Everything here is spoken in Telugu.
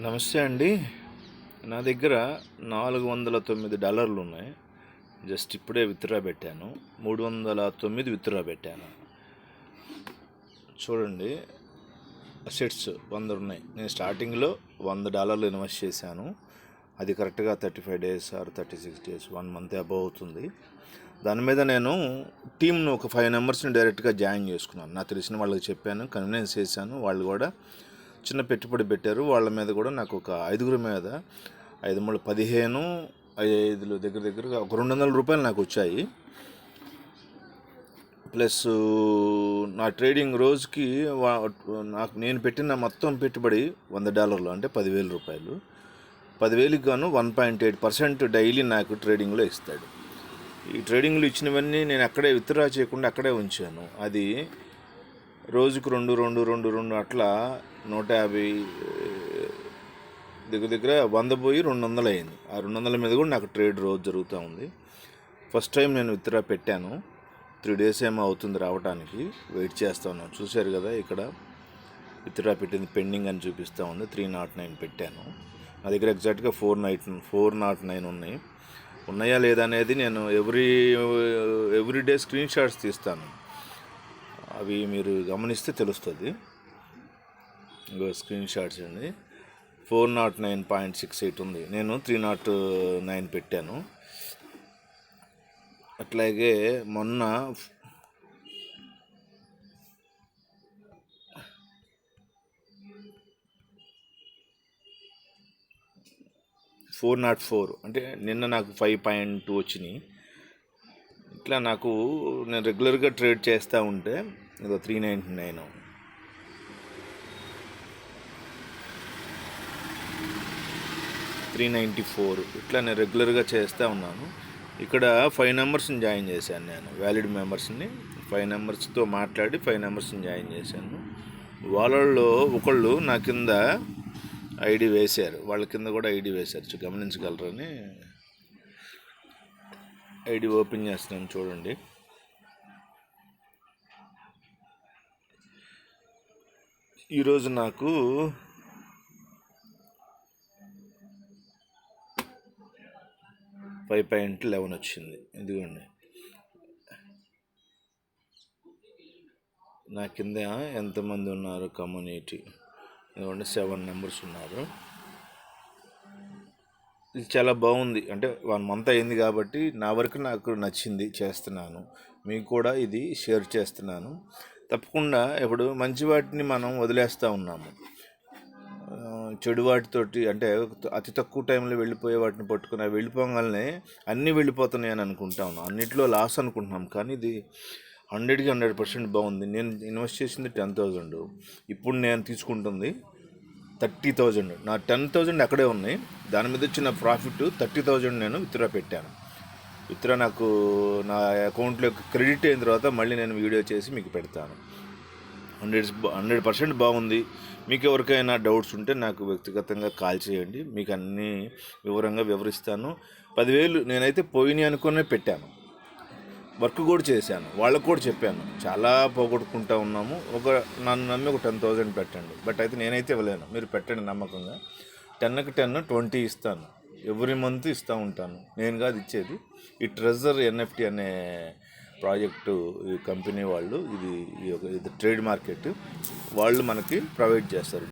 నమస్తే అండి. నా దగ్గర నాలుగు వందల తొమ్మిది డాలర్లు ఉన్నాయి జస్ట్ ఇప్పుడే విత్డ్రా పెట్టాను. మూడు వందల తొమ్మిది విత్డ్రా పెట్టాను. చూడండి అసెట్స్ వంద ఉన్నాయి నేను స్టార్టింగ్లో వంద డాలర్లు ఇన్వెస్ట్ చేశాను. అది కరెక్ట్గా thirty five days or thirty six days one month above అవుతుంది. దాని మీద నేను టీంను ఒక ఫైవ్ మెంబర్స్ని డైరెక్ట్గా జాయిన్ చేసుకున్నాను. నాకు తెలిసిన వాళ్ళకి చెప్పాను కన్వినెన్స్ చేశాను. వాళ్ళు కూడా చిన్న పెట్టుబడి పెట్టారు. వాళ్ళ మీద కూడా నాకు ఒక ఐదుగురి మీద ఐదు మూడు పదిహేను ఐదులు దగ్గర దగ్గరగా ఒక రెండు వందల రూపాయలు నాకు వచ్చాయి. ప్లస్ నా ట్రేడింగ్ రోజుకి వా- నాకు నేను పెట్టిన మొత్తం పెట్టుబడి వంద డాలర్లు అంటే పదివేల రూపాయలు. పదివేలకు గాను one point eight percent daily నాకు ట్రేడింగ్లో ఇస్తాడు. ఈ ట్రేడింగ్లు ఇచ్చినవన్నీ నేను అక్కడే విత్డ్రా చేయకుండా అక్కడే ఉంచాను. అది రోజుకు రెండు రెండు రెండు రెండు అట్లా నూట యాభై దగ్గర దగ్గర వంద పోయి రెండు వందలు అయింది ఆ రెండు వందల మీద కూడా నాకు ట్రేడ్ రోజు జరుగుతూ ఉంది. ఫస్ట్ టైం నేను విత్డ్రా పెట్టాను. త్రీ డేస్ ఏమో అవుతుంది రావడానికి వెయిట్ చేస్తా ఉన్నాను. చూశారు కదా ఇక్కడ విత్డ్రా పెట్టింది పెండింగ్ అని చూపిస్తూ ఉంది. త్రీ నాట్ నైన్ పెట్టాను. నా దగ్గర ఎగ్జాక్ట్గా four nine four naught nine ఉన్నాయి. ఉన్నాయా లేదా అనేది నేను every every day screen shots తీస్తాను. అవి మీరు గమనిస్తే తెలుస్తుంది. ఇంకో స్క్రీన్ షాట్స్ అండి. Four naught nine point six eight ఉంది. నేను త్రీ నాట్ నైన్ పెట్టాను. అట్లాగే మొన్న ఫోర్ నాట్ ఫోర్ అంటే నిన్న నాకు ఫైవ్ పాయింట్ టూ వచ్చినాయి. ఇట్లా నాకు నేను రెగ్యులర్గా ట్రేడ్ చేస్తూ ఉంటే ఇదో three ninety nine. Three ninety four. ఇట్లా నేను రెగ్యులర్గా చేస్తూ ఉన్నాను. ఇక్కడ ఫైవ్ నెంబర్స్ని జాయిన్ చేశాను నేను. వ్యాలిడ్ మెంబర్స్ని. ఫైవ్ నెంబర్స్తో మాట్లాడి ఫైవ్ నెంబర్స్ని జాయిన్ చేశాను. వాళ్ళల్లో ఒకళ్ళు నా కింద ఐడి వేశారు. వాళ్ళ కింద కూడా ఐడి వేశారు. గమనించగలరని. ఐడి ఓపెన్ చేస్తున్నాను చూడండి. ఈరోజు నాకు ఫైవ్ పాయింట్ లెవెన్ వచ్చింది. ఇదిగోండి. నా కింద ఎంతమంది ఉన్నారు కమ్యూనిటీ? ఇదిగోండి సెవెన్ మెంబర్స్ ఉన్నారు. ఇది చాలా బాగుంది. అంటే వన్ మంత్ అయింది కాబట్టి నా వరకు నాకు నచ్చింది చేస్తున్నాను. మీకు కూడా ఇది షేర్ చేస్తున్నాను. తప్పకుండా ఇప్పుడు మంచి వాటిని మనం వదిలేస్తూ ఉన్నాము. చెడు వాటితోటి అంటే అతి తక్కువ టైంలో వెళ్ళిపోయే వాటిని పట్టుకుని అవి వెళ్ళిపోగానే అన్నీ వెళ్ళిపోతున్నాయి అని అనుకుంటా ఉన్నాం. అన్నిట్లో లాస్ అనుకుంటున్నాం. కానీ ఇది హండ్రెడ్కి హండ్రెడ్ పర్సెంట్ బాగుంది. నేను ఇన్వెస్ట్ చేసింది టెన్ థౌజండ్ ఇప్పుడు నేను తీసుకుంటుంది థర్టీ థౌజండ్ నా టెన్ థౌజండ్ అక్కడే ఉన్నాయి. దాని మీద వచ్చిన ప్రాఫిట్ థర్టీ థౌజండ్ నేను విత్డ్రా పెట్టాను. ఇతర నాకు నా అకౌంట్లో క్రెడిట్ అయిన తర్వాత మళ్ళీ నేను వీడియో చేసి మీకు పెడతాను. హండ్రెడ్ హండ్రెడ్ పర్సెంట్ బాగుంది. మీకు ఎవరికైనా డౌట్స్ ఉంటే నాకు వ్యక్తిగతంగా కాల్ చేయండి. మీకు అన్నీ వివరంగా వివరిస్తాను. పదివేలు నేనైతే పోయినాయి అనుకునే పెట్టాను. వర్క్ కూడా చేశాను. వాళ్ళకు కూడా చెప్పాను. చాలా పోగొట్టుకుంటా ఉన్నాము. ఒక నన్ను నమ్మి ఒక టెన్ థౌజండ్ పెట్టండి. బట్ అయితే నేనైతే ఇవ్వలేను. మీరు పెట్టండి నమ్మకంగా. టెన్కి టెన్ ట్వంటీ ఇస్తాను. ఎవ్రీ మంత్ ఇస్తూ ఉంటాను. నేను కాదు ఇచ్చేది. ఈ ట్రెజర్ ఎన్ఎఫ్టి అనే ప్రాజెక్టు ఈ కంపెనీ వాళ్ళు ఇది ఈ యొక్క ఇది ట్రేడ్ మార్కెట్. వాళ్ళు మనకి ప్రొవైడ్ చేస్తారు.